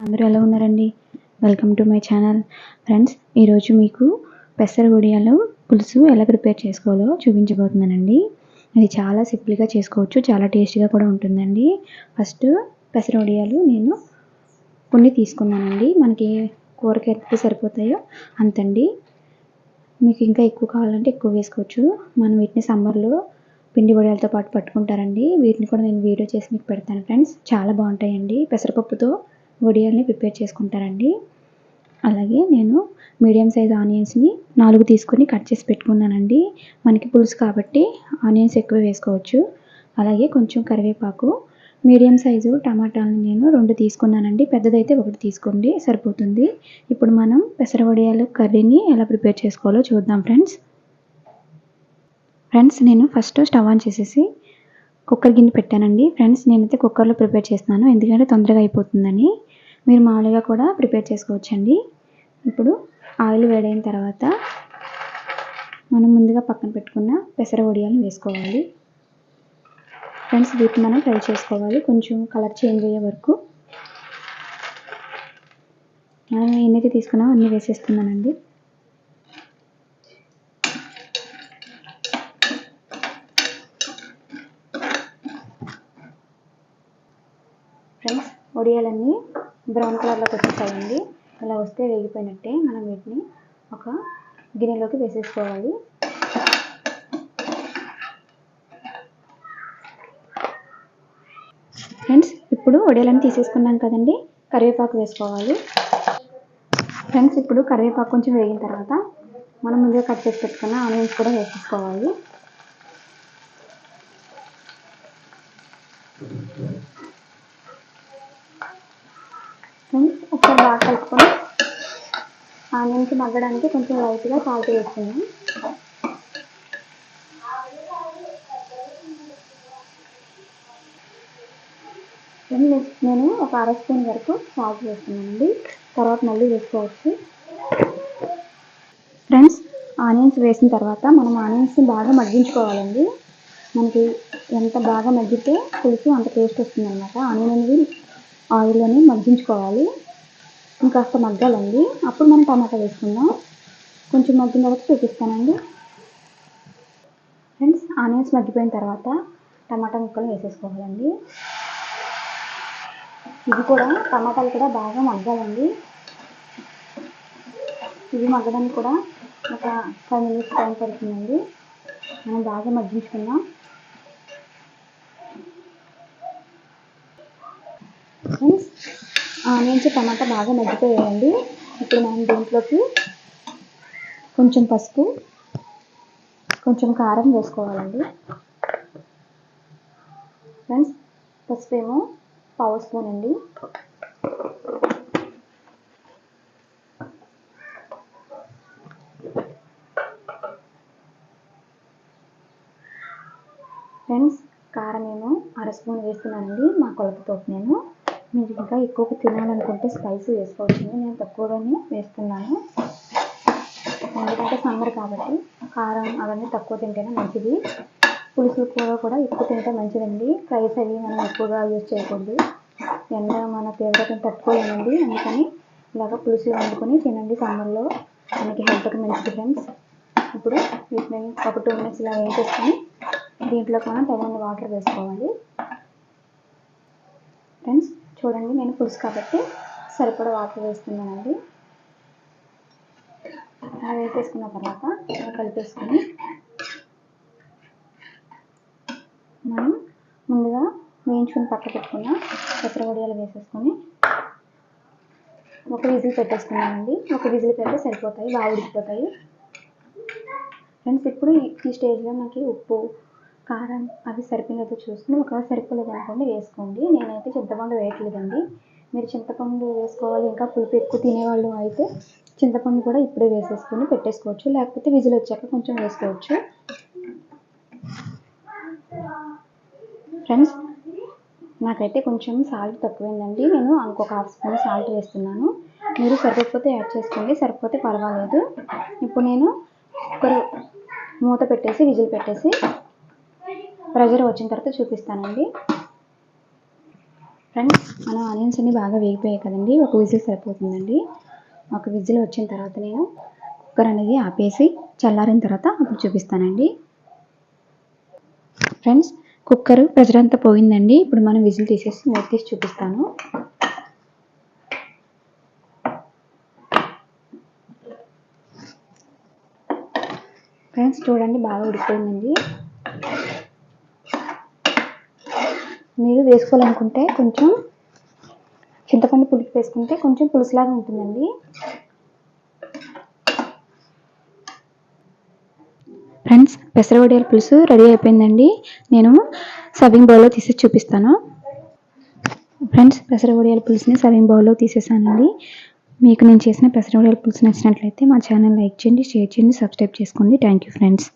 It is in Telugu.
అందరూ ఎలా ఉన్నారండి? Welcome to my channel friends ఈరోజు మీకు పెసర వడియాలు పులుసు ఎలా ప్రిపేర్ చేసుకోవాలో చూపించబోతున్నానండి. ఇది చాలా సింపుల్గా చేసుకోవచ్చు చాలా టేస్టీగా కూడా ఉంటుందండి. ఫస్ట్ పెసర వడియాలు నేను కొన్ని తీసుకున్నానండి. మనకి కూరకి ఎంత సరిపోతాయో అంతండి. మీకు ఇంకా ఎక్కువ కావాలంటే ఎక్కువ వేసుకోవచ్చు. మనం వీటిని సమ్మర్లో పిండి వడియాలతో పాటు పట్టుకుంటారండి. వీటిని కూడా నేను వీడియో చేసి మీకు పెడతాను. ఫ్రెండ్స్ చాలా బాగుంటాయండి. పెసరపప్పుతో వడియాల్ని ప్రిపేర్ చేసుకుంటారండి. అలాగే నేను మీడియం సైజ్ ఆనియన్స్ని నాలుగు తీసుకొని కట్ చేసి పెట్టుకున్నానండి. మనకి పులుసు కాబట్టి ఆనియన్స్ ఎక్కువ వేసుకోవచ్చు. అలాగే కొంచెం కరివేపాకు మీడియం సైజు టమాటాలను నేను రెండు తీసుకున్నానండి. పెద్దదైతే ఒకటి తీసుకోండి సరిపోతుంది. ఇప్పుడు మనం పెసర వడియాలు కర్రీని ఎలా ప్రిపేర్ చేసుకోవాలో చూద్దాం ఫ్రెండ్స్. ఫ్రెండ్స్ నేను ఫస్ట్ స్టవ్ ఆన్ చేసేసి కుక్కర్ గిన్నె పెట్టానండి. ఫ్రెండ్స్ నేనైతే కుక్కర్లో ప్రిపేర్ చేస్తున్నాను. ఎందుకంటే తొందరగా అయిపోతుందని. మీరు మామూలుగా కూడా ప్రిపేర్ చేసుకోవచ్చండి. ఇప్పుడు ఆయిల్ వేడైన తర్వాత మనం ముందుగా పక్కన పెట్టుకున్న పెసర వడియాలను వేసుకోవాలి. ఫ్రెండ్స్ వీటిని మనం ఫ్రై చేసుకోవాలి. కొంచెం కలర్ చేంజ్ అయ్యే వరకు మనం ఎన్నైతే తీసుకున్నామో అన్నీ వేసేస్తున్నానండి. ఫ్రెండ్స్ వడియాలన్నీ బ్రౌన్ కలర్లోకి వచ్చేసాయండి ఇలా వస్తే వేగిపోయినట్టే మనం వీటిని ఒక గిన్నెలోకి వేసేసుకోవాలి. ఫ్రెండ్స్ ఇప్పుడు వడియాలను తీసేసుకున్నాం కదండి. కరివేపాకు వేసుకోవాలి. ఫ్రెండ్స్ ఇప్పుడు కరివేపాకు కొంచెం వేగిన తర్వాత మనం ముందుగా కట్ చేసి పెట్టుకున్న ఆనియన్స్ కూడా వేసేసుకోవాలి ఫ్రెండ్స్ ఒకసారి బాగా కలుపుకొని ఆనియన్స్ మగ్గడానికి కొంచెం లైట్గా సాల్ట్ వేసుకుందాం. నేను ఒక అర స్పూన్ వరకు సాల్ట్ వేస్తున్నానండి తర్వాత మళ్ళీ వేసుకోవచ్చు. ఫ్రెండ్స్ ఆనియన్స్ వేసిన తర్వాత మనం ఆనియన్స్ని బాగా మగ్గించుకోవాలండి. మనకి ఎంత బాగా మగ్గితే పులుసు అంత టేస్ట్ వస్తుందన్నమాట. ఆనియన్ అనేది ఆయిల్లోనే మగ్గించుకోవాలి. ఇంకాస్త మగ్గాలండి. అప్పుడు మనం టమాటా వేసుకుందాం. కొంచెం మగ్గిన తర్వాత చూపిస్తానండి. ఫ్రెండ్స్ ఆనియన్స్ మగ్గిపోయిన తర్వాత టమాటా ముక్కలు వేసేసుకోవాలండి. ఇది కూడా టమాటాలు కూడా బాగా మగ్గాలండి. ఇవి మగ్గడానికి కూడా ఒక ఫైవ్ మినిట్స్ టైం పడుతుందండి. మనం బాగా మగ్గించుకుందాం ఫ్రెండ్స్ ఆనియన్స్ టమాటా బాగా మగ్గిపోయాయండి. ఇప్పుడు మనం దీంట్లోకి కొంచెం పసుపు కొంచెం కారం వేసుకోవాలండి. ఫ్రెండ్స్ పసుపు ఏమో పావు స్పూన్ అండి. ఫ్రెండ్స్ కారం ఏమో అర స్పూన్ వేస్తున్నానండి మా కొలతతో నేను. మీరు ఇంకా ఎక్కువ తినాలనుకుంటే స్పైసీ వేసుకోవచ్చు నేను తక్కువగానే వేస్తున్నాను. ఎందుకంటే సమ్మర్ కాబట్టి కారం అవన్నీ తక్కువ తింటేనే మంచిది. పులుసు కూర కూడా ఎక్కువ తింటే మంచిదండి. ఫ్రైస్ అవి మనం ఎక్కువగా యూజ్ చేయకూడదు. ఎండ మన తీవ్రతను తట్టుకోలేమండి అందుకని ఇలాగ పులుసు వండుకొని తినండి సమ్మర్లో. మనకి హెల్త్కి మంచిది ఫ్రెండ్స్. ఇప్పుడు వీటిని ఒక టూ మినిట్స్ ఇలా వేసేసుకొని దీంట్లోకి మనం తగిన వాటర్ వేసుకోవాలి. ఫ్రెండ్స్ చూడండి నేను పులుసు కాబట్టి సరిపడా వాటర్ వేస్తున్నానండి అలా వేసేసుకున్న తర్వాత కలిపేసుకొని మనం ముందుగా వేయించుకొని పక్క పెట్టుకున్న పెసర వడియాలు వేసేసుకొని ఒక విజిల్ పెట్టేసుకున్నానండి ఒక విజిల్ పెడితే సరిపోతాయి బాగా ఉడికిపోతాయి. ఫ్రెండ్స్ ఇప్పుడు ఈ స్టేజ్లో మనకి ఉప్పు కారం అవి సరిపోయినది చూసుకుని ఒకవేళ సరిపోలేదు అనుకోండి వేసుకోండి. నేనైతే చింతపండు వేయట్లేదండి. మీరు చింతపండు వేసుకోవాలి ఇంకా పులుపు ఎక్కువ తినేవాళ్ళు అయితే చింతపండు కూడా ఇప్పుడే వేసేసుకొని పెట్టేసుకోవచ్చు. లేకపోతే విజిల్ వచ్చాక కొంచెం వేసుకోవచ్చు. ఫ్రెండ్స్ నాకైతే కొంచెం సాల్ట్ తక్కువైందండి. నేను ఇంకొక హాఫ్ స్పూన్ సాల్ట్ వేస్తున్నాను. మీరు సరిపోతే యాడ్ చేసుకోండి. సరిపోతే పర్వాలేదు. ఇప్పుడు నేను కుక్కర్ మూత పెట్టేసి విజిల్ పెట్టేసి ప్రెజర్ వచ్చిన తర్వాత చూపిస్తానండి. ఫ్రెండ్స్ మన ఆనియన్స్ అన్ని బాగా వేగిపోయాయి కదండి. ఒక విజిల్ సరిపోతుందండి. ఒక విజిల్ వచ్చిన తర్వాత నేను కుక్కర్ అనేది ఆపేసి చల్లారిన తర్వాత అప్పుడు చూపిస్తానండి. ఫ్రెండ్స్ కుక్కర్ ప్రెజర్ అంతా పోయిందండి. ఇప్పుడు మనం విజిల్ తీసేసి మూత తీసి చూపిస్తాను. ఫ్రెండ్స్ చూడండి బాగా ఉడిపోయిందండి మీరు వేసుకోవాలనుకుంటే కొంచెం చింతపండు పులుసు వేసుకుంటే కొంచెం పులుసులాగా ఉంటుందండి. ఫ్రెండ్స్ పెసరవడియాల పులుసు రెడీ అయిపోయిందండి. నేను సర్వింగ్ బౌల్లో తీసి చూపిస్తాను. ఫ్రెండ్స్ పెసరవడియాల పులుసుని సర్వింగ్ బౌల్లో తీసేసానండి. మీకు నేను చేసిన పెసరవడియాల పులుసు నచ్చినట్లయితే మా ఛానల్ లైక్ చేయండి షేర్ చేయండి సబ్స్క్రైబ్ చేసుకోండి. Thank you friends